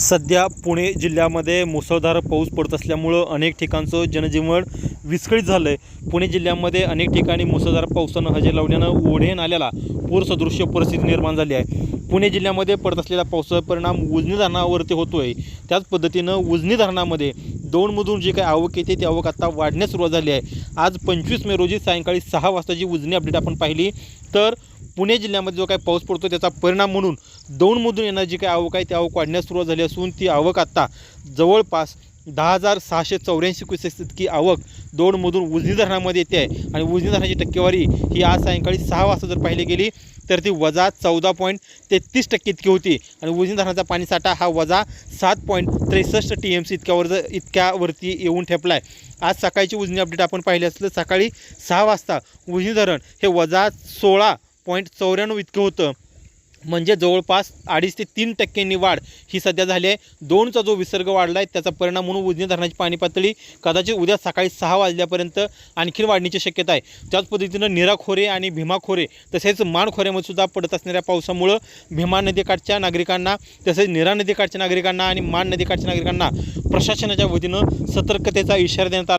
सध्या पुणे जिल्ह्यामध्ये मुसळधार पाऊस पडत असल्यामुळं अनेक ठिकाणचं जनजीवन विस्कळीत झालं आहे पुणे जिल्ह्यामध्ये अनेक ठिकाणी मुसळधार पावसानं हजेरी लावल्यानं ओढे नाल्याला पूरसदृश्य परिस्थिती निर्माण झाली आहे. पुणे जिल्ह्यामध्ये पडत असलेला पावसाचा परिणाम उजनी धरणावरती होतो आहे त्याच पद्धतीनं उजनी धरणामध्ये दोनमधून जी काही आवक येते ती आवक आता वाढण्यास सुरुवात झाली आहे. आज पंचवीस मे रोजी सायंकाळी सहा वाजताची उजनी अपडेट आपण पाहिली. तर पुणे जिल्ह्यामध्ये जो काही पाऊस पडतो त्याचा परिणाम म्हणून दोनमधून येणारी जी काही आवक आहे ती आवक वाढण्यास सुरुवात झाली असून ती आवक आत्ता जवळपास दहा हजार सहाशे चौऱ्याऐंशी क्युसेक्स इतकी आवक दोनमधून उजनी धरणामध्ये येते आहे. आणि उजनी धरणाची टक्केवारी ही आज सायंकाळी सहा वाजता जर पाहिली गेली तर ती वजा चौदा पॉईंट तेहतीस टक्के इतकी होती. आणि उजनी धरणाचा पाणीसाठा हा वजा सात पॉईंट त्रेसष्ट टी एम सी इतक्यावर जर इतक्यावरती येऊन ठेपला आहे आज सकाळची उजनी अपडेट आपण पाहिली असलं सकाळी सहा वाजता उजनी धरण हे वजा सोळा पॉईंट चौऱ्याण्णव इतकं होतं. म्हणजे जवळपास अडीच ते तीन टक्क्यांनी वाढ ही सध्या झाली आहे. दोनचा जो विसर्ग वाढला आहे त्याचा परिणाम म्हणून उजनी धरणाची पाणी पातळी कदाचित उद्या सकाळी सहा वाजल्यापर्यंत आणखी वाढण्याची शक्यता आहे. त्याच पद्धतीनं निरा खोरे आणि भीमा खोरे तसेच मान खोऱ्यामध्ये सुद्धा पडत असणाऱ्या पावसामुळं भीमा नदीकाठच्या नागरिकांना तसेच निरा नदीकाठच्या नागरिकांना आणि मान नदीकाठच्या नागरिकांना प्रशासनाच्या वतीनं सतर्कतेचा इशारा देण्यात आला.